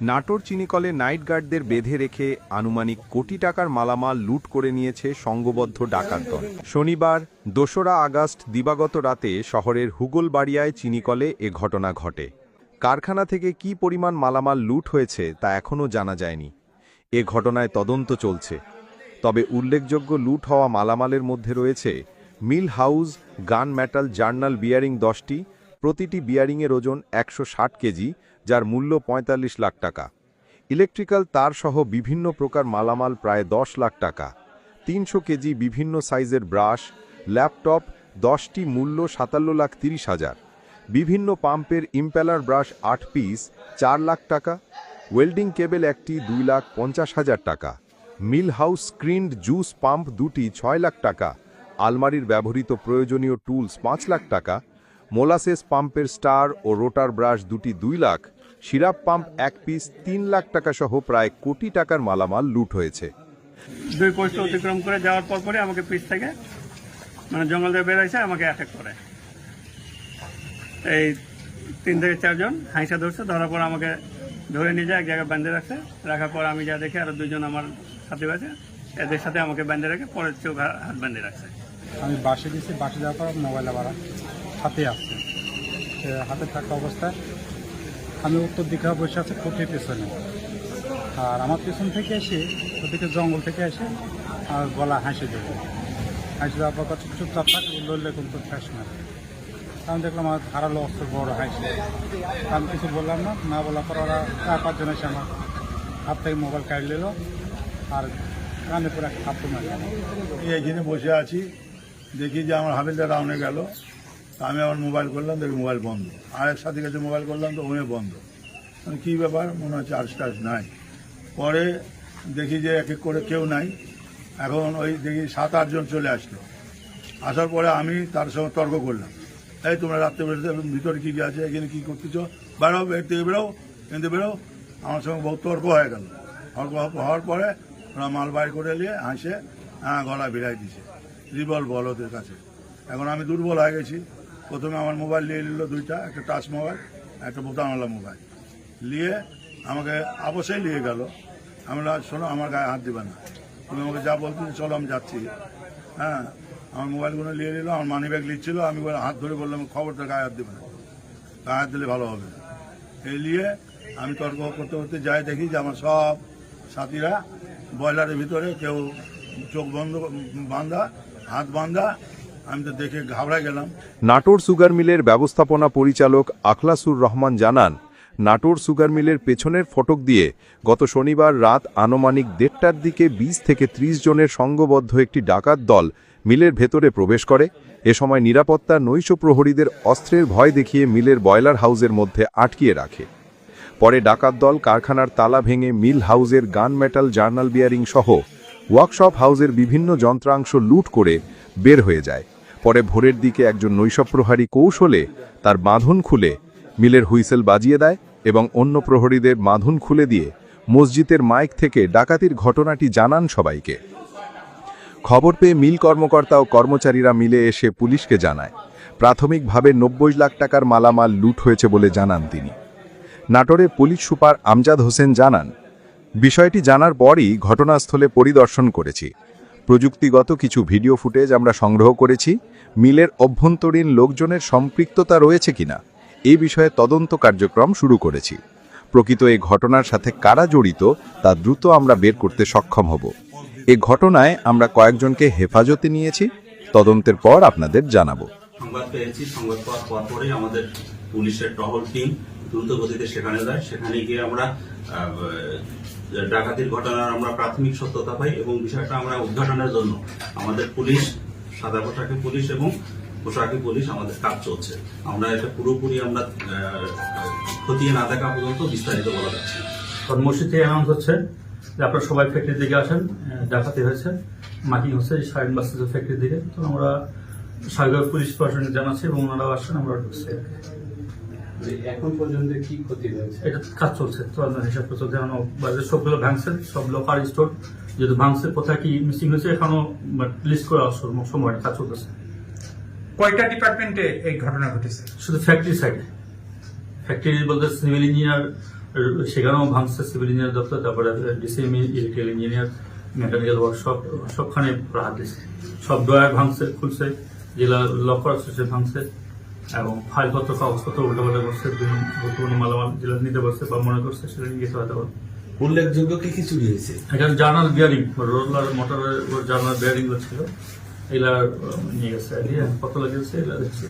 Natore চিনিকলে night গার্ডদের বেঁধে রেখে আনুমানিক কোটি টাকার মালামাল লুট করে নিয়েছে সংঘবদ্ধ ডাকাত দল শনিবার, দোসরা আগস্ট দিবাগত রাতে শহরের হুগলবাড়িয়ায় চিনিকলে এ ঘটনা ঘটে। কারখানা থেকে কি পরিমাণ মালামাল লুট হয়েছে তা এখনও জানা যায়নি। এ ঘটনায় তদন্ত চলছে। তবে উল্লেখযোগ্য লুট হওয়া মালামালের মধ্যে রয়েছে mill house, gun metal journal bearing দশটি, প্রতিটি বিয়ারিংয়ের ওজন একশো ষাট কেজি যার মূল্য ৪৫ লাখ টাকা। ইলেকট্রিক্যাল তারসহ বিভিন্ন প্রকার মালামাল প্রায় দশ লাখ টাকা। তিনশো কেজি বিভিন্ন সাইজের ব্রাশ, ল্যাপটপ, দশটি মূল্য সাতান্ন লাখ তিরিশ হাজার। বিভিন্ন পাম্পের ইম্প্যালার ব্রাশ আট পিস, চার লাখ টাকা। ওয়েল্ডিং কেবল একটি দুই লাখ পঞ্চাশ হাজার টাকা। Mill house screened juice pump দুটি ছয় লাখ টাকা। আলমারির ব্যবহৃত প্রয়োজনীয় টুলস পাঁচ লাখ টাকা। মোলাসেস পাম্পের স্টার ও রোটার ব্রাশ দুটি দুই লাখ। সিরাপ পাম্প এক পিস তিন লাখ টাকা সহ প্রায় কোটি টাকার মালামাল লুট হয়েছে। দুই পোস্ট অতিক্রম করে যাওয়ার পর পরে আমাকে পিস থেকে মানে জঙ্গল থেকে বেরোইছে আমাকে অ্যাটাক করে। এই তিন থেকে চারজন হাইসা ধরছে ধরার পর আমাকে ধরে নিয়ে যায় এক জায়গায় বেঁধে রাখছে। রাখার পর আমি যা দেখি আরও দুজন আমার সাথে আছে। এদের সাথে আমাকে বেঁধে রাখে পরে চোখ হাত বেঁধে রাখছে। আমি বাসে দিয়েছি বাসে যাওয়ার পর মোবাইল আবার হাতে আসছে। হাতে থাকা অবস্থায় আমি উত্তর দিকে বসে আছি খুঁটির পেছনে। আর আমার পেছন থেকে এসে ওদিকে জঙ্গল থেকে এসে, আর গলা হাসি দেবে। হাসি দেওয়ার পর কত চুপচাপ থাক লড়লে কিন্তু শেষ না। আমি দেখলাম আমার ধারালো অস্ত্র বড় হাসি। আমি কিছু বললাম না না বলার পর ওরা চার পাঁচজন এসে আমার হাত থেকে মোবাইল কাড়ি নিল, আর কানে পুরো একটা থাপ্পড় মারল। আমি এখানে বসে আছি, দেখি যে আমার হাবিলটা রাউনে গেল। তা আমি আমার মোবাইল করলাম, দেখি মোবাইল বন্ধ। আর এক সাথে কাছে মোবাইল করলাম, তো ওমে বন্ধ। আমি কী ব্যাপার? মনে হচ্ছে চার্জ টার্জ নাই। পরে দেখি যে এক এক করে কেউ নাই। এখন ওই দেখি সাত আটজন চলে আসলো। আসার পরে আমি তার সঙ্গে তর্ক করলাম। এই তোমরা রাত্রে বেরোতে ভিতরে কী কী আছে, এখানে কী করতেছ? বেরো এর থেকে বেরো এখান থেকে বেরো আমার সঙ্গে বহু তর্ক হয়ে গেল। তর্ক হওয়ার পরে ওরা মাল বাইর করে নিয়ে হাসে হ্যাঁ গলা ভিড়াই দিছে। রিবল বল ওদের কাছে। এখন আমি দুর্বল হয়ে গেছি। প্রথমে আমার মোবাইল নিয়ে নিল দুইটা একটা টাচ মোবাইল একটা বোতামওয়ালা মোবাইল। নিয়ে আমাকে অবশ্যই নিয়ে গেল। আমি বললাম, শোনো আমার গায়ে হাত দিবে না। তুমি আমাকে যা বলতে চলো আমি যাচ্ছি। হ্যাঁ আমার মোবাইলগুলো নিয়ে নিল আমার মানি ব্যাগ নিচ্ছিল আমি হাত ধরে বললাম খবরটা গায়ে হাত দেবে না। গায়ে হাত দিলে ভালো হবে এই নিয়ে আমি তর্ক করতে করতে যাই দেখি যে আমার সব সাথীরা ব্রয়লারের ভিতরে কেউ চোখ বন্ধ বাঁধা হাত বাঁধা নাটোর সুগার মিলের ব্যবস্থাপনা পরিচালক আখলাসুর রহমান জানান, নাটোর সুগার মিলের পেছনের ফটক দিয়ে গত শনিবার রাত আনুমানিক দেড়টার দিকে বিশ থেকে ত্রিশ জনের সংঘবদ্ধ একটি ডাকাত দল মিলের ভেতরে প্রবেশ করে। এ সময় নিরাপত্তা নৈশ প্রহরীদের অস্ত্রের ভয় দেখিয়ে মিলের বয়লার হাউসের মধ্যে আটকিয়ে রাখে। পরে ডাকাত দল কারখানার তালা ভেঙে মিল হাউসের গান মেটাল জার্নাল বিয়ারিং সহ ওয়ার্কশপ হাউসের বিভিন্ন যন্ত্রাংশ লুট করে বের হয়ে যায়। পরে ভোরের দিকে একজন নৈশপ্রহারী কৌশলে তার বাঁধন খুলে মিলের হুইসেল বাজিয়ে দেয় এবং অন্য প্রহরীদের বাঁধন খুলে দিয়ে মসজিদের মাইক থেকে ডাকাতির ঘটনাটি জানান সবাইকে। খবর পেয়ে মিল কর্মকর্তা ও কর্মচারীরা মিলে এসে পুলিশকে জানায়। প্রাথমিকভাবে নব্বই লাখ টাকার মালামাল লুট হয়েছে বলে জানান তিনি। নাটোরের পুলিশ সুপার আমজাদ হোসেন জানান, বিষয়টি জানার পরই ঘটনাস্থলে পরিদর্শন করেছি। প্রযুক্তিগত কিছু ভিডিও ফুটেজ আমরা সংগ্রহ করেছি। মিলের অভ্যন্তরীণ লোকজনের সম্পৃক্ততা রয়েছে কিনা এই বিষয়ে তদন্ত কার্যক্রম শুরু করেছি। প্রকৃত এই ঘটনার সাথে কারা জড়িত, তা দ্রুত আমরা বের করতে সক্ষম হব। এ ঘটনায় আমরা কয়েকজনকে হেফাজতে নিয়েছি। তদন্তের পর আপনাদের জানাব। সংবাদ পেয়েছি। সংবাদ পাওয়ার আমাদের পুলিশের টহল টিম দ্রুত গতিতে সেখানে যায়। সেখানে গিয়ে আমরা ডাকাতির ঘটনার আমরা প্রাথমিক সত্যতা পাই এবং বিষয়টা আমরা উদ্ঘাটনের জন্য আমাদের পুলিশ, সাদা পোশাকি পুলিশ এবং পোশাকি পুলিশ আমাদের কাজ চলছে। আমরা এটা পুরোপুরি আমরা খতিয়ে না দেখা পর্যন্ত বিস্তারিত বলা যাচ্ছে। কর্মসূচি অ্যানাউন্স হচ্ছে যে আপনারা সবাই ফ্যাক্টরির দিকে আসেন ডাকাতি হয়েছে মাইকিং হচ্ছে সাইন বাসতেছে ফ্যাক্টরির দিকে। তো আমরা সাগর পুলিশ প্রশাসনকে জানাচ্ছি এবং ওনারাও আসছেন আমরা ঢুকছি। এখন পর্যন্ত কি ক্ষতি হয়েছে? এটা কাজ চলছে। হিসাব করে চলছে এখনও সবগুলো ভাঙছে সব লোকাল স্টোর যেহেতু ভাঙছে কোথায় কি মিসিং হয়েছে এখনও লিস্ট করে আসছে সময় কাজ চলতেছে। কয়টা ডিপার্টমেন্টে এই ঘটনা ঘটেছে? শুধু ফ্যাক্টরি সাইড ফ্যাক্টরি বলতে সিভিল ইঞ্জিনিয়ার সেখানেও ভাঙছে সিভিল ইঞ্জিনিয়ার দপ্তর তারপরে DCME electrical engineer mechanical workshop সবখানে হাত দিচ্ছে সব ড্রয়ার ভাঙছে খুলছে যেগুলা লক করা ভাঙছে। এবং ফাইলপত্র কাগজপত্র উল্টাপাল্টা করছে বর্তমানে গুরুত্বপূর্ণ মালামাল যেগুলো নিতে পারছে বা মনে করছে সেটা নিয়ে গেছে হয়তো। উল্লেখযোগ্য কি কি চুরি হয়েছে? এখানে জার্নাল বিয়ারিং রোলার মোটরের জার্নাল বিয়ারিং ছিল। এগুলা নিয়ে গেছে কত লাগিয়েছে এগুলা দেখছি।